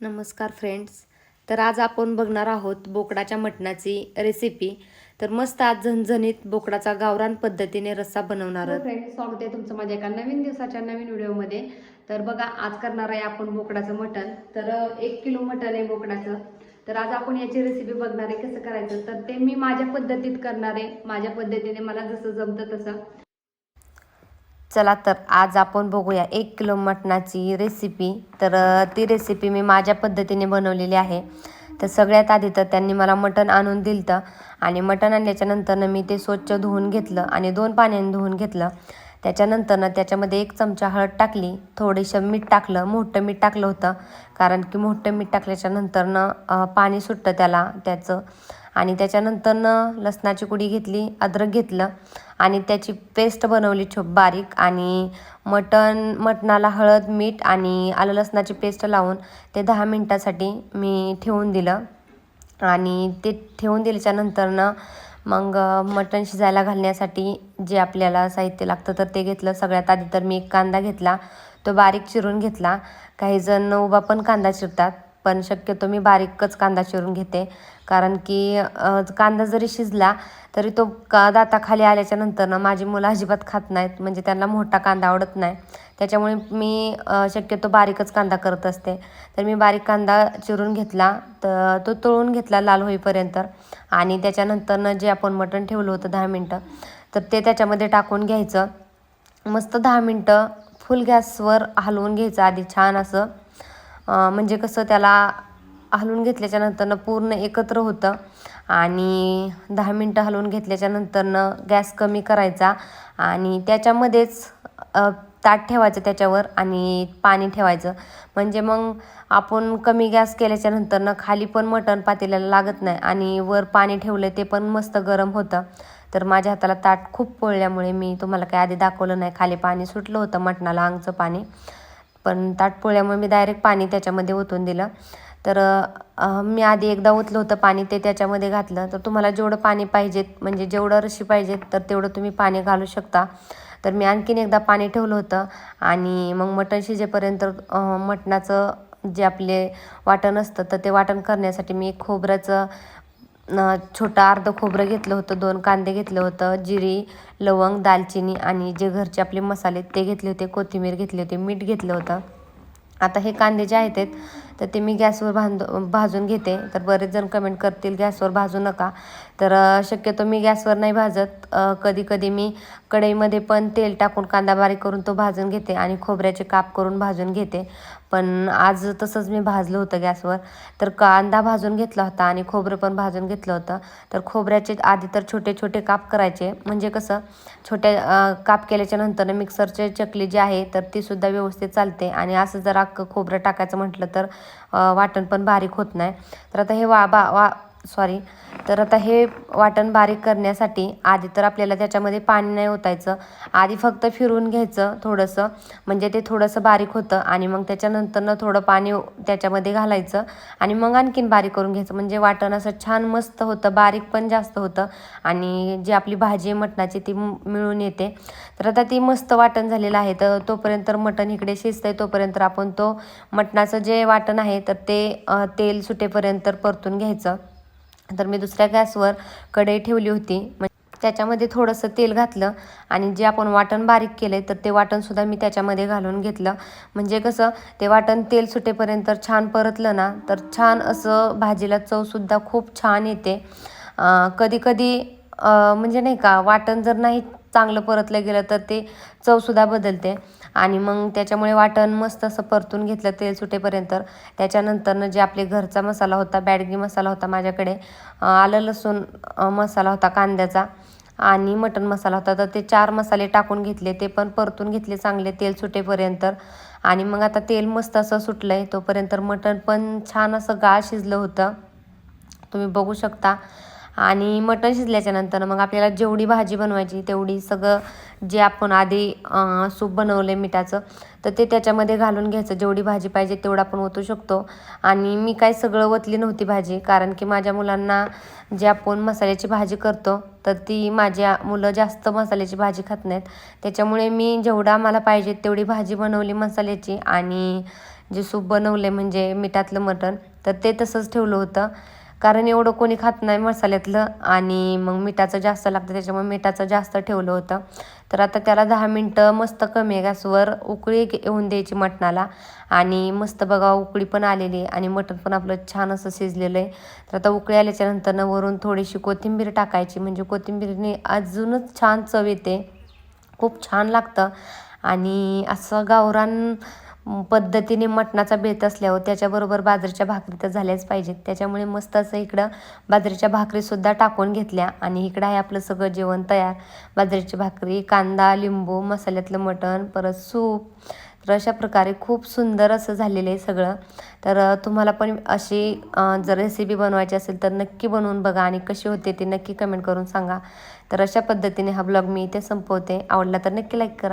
नमस्कार फ्रेंड्स. तर आज आपण बघणार आहोत बोकडाच्या मटणाची रेसिपी तर मस्त आज झणझणीत बोकडाचा गावरान पद्धतीने रस्सा बनवणार आहोत. फ्रेंड्स स्वागत आहे तुमचं माझ्या एका नवीन दिवसाच्या नवीन व्हिडिओमध्ये. तर बघा आज करणार आहे आपण बोकडाचं मटण. तर एक किलो मटण आहे बोकडाचं. तर आज आपण याची रेसिपी बघणार आहे कसं करायचं. तर ते मी माझ्या पद्धतीत करणार आहे. माझ्या पद्धतीने मला जसं जमतं तसं. चला तर आज आपण बघूया एक किलो मटणाची रेसिपी तर ती रेसिपी मी माझ्या पद्धतीने बनवलेली आहे. तर सगळ्यात आधी तर त्यांनी मला मटण आणून दिलं आणि मटण आणल्याच्यानंतरनं मी ते स्वच्छ धुवून घेतलं आणि दोन पाण्याने धुवून घेतलं. त्याच्यानंतरनं त्याच्यामध्ये एक चमचा हळद टाकली थोडेसं मीठ टाकलं मोठं मीठ टाकलं होतं. कारण की मोठं मीठ टाकल्याच्या नंतरनं पाणी सुटतं त्याला त्याचं. आणि त्याच्यानंतरनं लसणाची कुडी घेतली अद्रक घेतलं आणि त्याची पेस्ट बनवली छो बारीक आणि मटण मटणाला हळद मीठ आणि आलं लसणाची पेस्ट लावून ते दहा मिनटासाठी मी ठेवून दिलं. आणि ते ठेवून दिल्याच्यानंतरनं मग मटण शिजायला घालण्यासाठी जे आपल्याला साहित्य लागतं तर ते घेतलं. सगळ्यात आधी तर मी एक कांदा घेतला तो बारीक चिरून घेतला. काही जण उभा पण कांदा चिरतात. पण शक्यतो मी बारीकच कांदा चिरून घेते. कारण की कांदा जरी शिजला तरी तो का दाताखाली आल्याच्या नंतरनं माझी मुलं अजिबात खात नाहीत. म्हणजे त्यांना मोठा कांदा आवडत नाही. त्याच्यामुळे मी शक्यतो बारीकच कांदा करत असते. तर मी बारीक कांदा चिरून घेतला तर तो तळून घेतला लाल होईपर्यंत. आणि त्याच्यानंतरनं जे आपण मटण ठेवलं होतं दहा मिनटं तर ते त्याच्यामध्ये टाकून घ्यायचं. मस्त दहा मिनटं फुल गॅसवर हलवून घ्यायचं आधी छान असं. म्हणजे कसं त्याला हलवून घेतल्याच्या नंतरनं पूर्ण एकत्र होतं आणि दहा मिनटं हलवून घेतल्याच्या नंतरनं गॅस कमी करायचा आणि त्याच्यामध्येच ताट ठेवायचं त्याच्यावर आणि पाणी ठेवायचं. म्हणजे मग आपण कमी गॅस केल्याच्या नंतरनं खाली पण मटण पातेल्याला लागत नाही आणि वर पाणी ठेवलं ते पण मस्त गरम होतं. तर माझ्या हाताला ताट खूप पोळल्यामुळे मी तुम्हाला काही आधी दाखवलं नाही. खाली पाणी सुटलं होतं मटणाला अंगचं पाणी. पण ताटपोळ्यामुळे मी डायरेक्ट पाणी त्याच्यामध्ये ओतून दिलं. तर मी आधी एकदा ओतलं होतं पाणी ते त्याच्यामध्ये घातलं. तर तुम्हाला जेवढं पाणी पाहिजेत म्हणजे जेवढं रशी पाहिजेत तर तेवढं तुम्ही पाणी घालू शकता. तर मी आणखीन एकदा पाणी ठेवलं होतं आणि मग मटण शिजेपर्यंत मटणाचं जे आपले वाटण असतं तर ते वाटण करण्यासाठी मी एक खोबऱ्याचं छोटं अर्धं खोबरं घेतलं होतं दोन कांदे घेतलं होतं जिरी लवंग दालचिनी आणि जे घरचे आपले मसाले ते घेतले होते कोथिंबीर घेतली होती मीठ घेतलं होतं. आता हे कांदे जे आहेत आहेत, तर ते मी गॅसवर बांध भाजून घेते. तर बरेच जण कमेंट करतील गॅसवर भाजू नका. तर शक्यतो मी गॅसवर नाही भाजत. कधी कधी मी कढईमध्ये पण तेल टाकून कांदा बारीक करून तो भाजून घेते आणि खोबऱ्याचे काप करून भाजून घेते. पण आज तसंच मी भाजलं होतं गॅसवर. तर कांदा भाजून घेतला होता आणि खोबरं पण भाजून घेतलं होतं. तर खोबऱ्याचे आधी तर छोटे छोटे काप करायचे. म्हणजे कसं छोट्या काप केल्याच्यानंतर मिक्सरचे चकली जी आहे तर तीसुद्धा व्यवस्थित चालते. आणि असं जर अख्खं खोबरं टाकायचं म्हटलं तर वाटण पण बारीक होत नाही. तर आता हे वा बा वा सॉरी तर आता हे वाटण बारीक करण्यासाठी आधी तर आपल्याला त्याच्यामध्ये पाणी नाही ओतायचं. आधी फक्त फिरवून घ्यायचं थोडंसं. म्हणजे ते थोडंसं बारीक होतं आणि मग त्याच्यानंतरनं थोडं पाणी त्याच्यामध्ये घालायचं आणि मग आणखीन बारीक करून घ्यायचं. म्हणजे वाटण असं छान मस्त होतं बारीक पण जास्त होतं आणि जी आपली भाजी आहे मटणाची ती मिळून येते. तर आता ती मस्त वाटण झालेलं आहे. तर तोपर्यंत मटण इकडे शिजतंय. तोपर्यंत आपण तो मटणाचं जे वाटण आहे तर ते तेल सुटेपर्यंत परतून घ्यायचं. तर मी दुसऱ्या गॅसवर कढई ठेवली होती. म्हणजे त्याच्यामध्ये थोडंसं तेल घातलं आणि जे आपण वाटण बारीक केलं आहे तर ते वाटणसुद्धा मी त्याच्यामध्ये घालून घेतलं. म्हणजे कसं ते वाटण तेल सुटेपर्यंत छान परतलं ना तर छान असं भाजीला चवसुद्धा खूप छान येते. कधीकधी म्हणजे नाही का वाटण जर नाही चांगलं परतलं गेलं तर ते चवसुद्धा बदलते. आणि मग त्याच्यामुळे वाटण मस्त असं परतून घेतलं तेल सुटेपर्यंत. त्याच्यानंतरनं जे आपले घरचा मसाला होता बॅडगी मसाला होता माझ्याकडे आलं लसूण मसाला होता कांद्याचा आणि मटण मसाला होता. तर ते चार मसाले टाकून घेतले ते पण परतून घेतले चांगले तेल सुटेपर्यंत. आणि मग आता तेल मस्त असं सुटलं आहे तोपर्यंत मटण पण छान असं गाळ शिजलं होतं. तुम्ही बघू शकता. आणि मटण शिजल्याच्यानंतर मग आपल्याला जेवढी भाजी बनवायची तेवढी सगळं जे आपण आधी सूप बनवलं आहे मिठाचं तर ते त्याच्यामध्ये घालून घ्यायचं. जेवढी भाजी पाहिजे तेवढं आपण ओतू शकतो. आणि मी काय सगळं ओतली नव्हती भाजी कारण की माझ्या मुलांना जे आपण मसाल्याची भाजी करतो तर ती माझ्या मुलं जास्त मसाल्याची भाजी खात नाहीत. त्याच्यामुळे मी जेवढा आम्हाला पाहिजे तेवढी भाजी बनवली मसाल्याची. आणि जे सूप बनवलं आहे म्हणजे मिठातलं मटण तर ते तसंच ठेवलं होतं. कारण एवढं कोणी खात नाही मसाल्यातलं आणि मग मिठाचं जास्त लागतं त्याच्यामुळे मिठाचं जास्त ठेवलं होतं. तर आता त्याला दहा मिनटं मस्त कमी गॅसवर उकळी येऊन द्यायची मटणाला. आणि मस्त बघा उकळी पण आलेली आहे आणि मटण पण आपलं छान असं शिजलेलं आहे. तर आता उकळी आल्याच्यानंतरनं वरून थोडीशी कोथिंबीर टाकायची म्हणजे कोथिंबीरने अजूनच छान चव येते. खूप छान लागतं. आणि असं गावरान पद्धतीने मटणाचा बेत असल्यावर त्याच्याबरोबर बाजरीच्या भाकरी तर झाल्याच पाहिजेत. त्याच्यामुळे मस्त असं इकडं बाजरीच्या भाकरीसुद्धा टाकून घेतल्या आणि इकडं आहे आपलं सगळं जेवण तयार. बाजरीची भाकरी कांदा लिंबू मसाल्यातलं मटण परत सूप. तर अशा प्रकारे खूप सुंदर असं झालेलं आहे सगळं. तर तुम्हाला पण अशी जर रेसिपी बनवायची असेल तर नक्की बनवून बघा आणि कशी होते ते नक्की कमेंट करून सांगा. तर अशा पद्धतीने हा ब्लॉग मी इथे संपवते. आवडला तर नक्की लाईक करा.